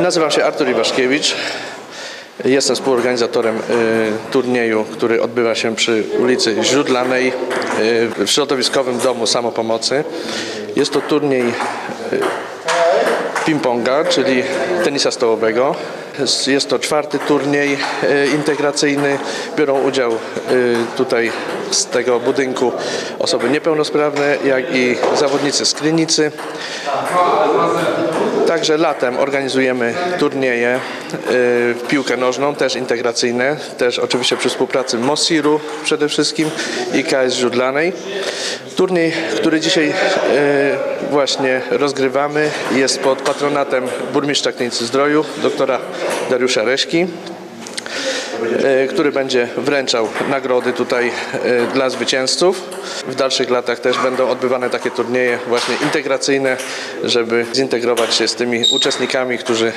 Nazywam się Artur Iwaszkiewicz. Jestem współorganizatorem y, turnieju, który odbywa się przy ulicy Źródlanej y, w środowiskowym domu samopomocy. Jest to turniej y, ping-ponga, czyli tenisa stołowego. Jest- to czwarty turniej integracyjny. Biorą udział tutaj z tego budynku osoby niepełnosprawne, jak i zawodnicy z. Także latem organizujemy turnieje e, w piłkę nożną, też integracyjne, też oczywiście przy współpracy Mosiru przede wszystkim i KS Źródlanej. Turniej, który dzisiaj e, właśnie rozgrywamy, jest pod patronatem burmistrza Klinicy Zdroju, doktora Dariusza Reśki, e, który będzie wręczał nagrody tutaj e, dla zwycięzców. W dalszych latach też będą odbywane takie turnieje właśnie integracyjne, żeby zintegrować się z tymi uczestnikami, którzy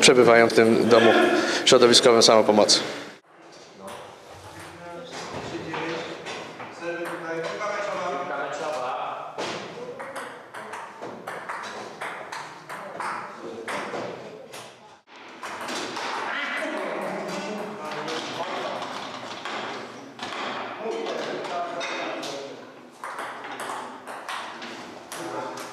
przebywają w tym domu środowiskowym samopomocy. Gracias.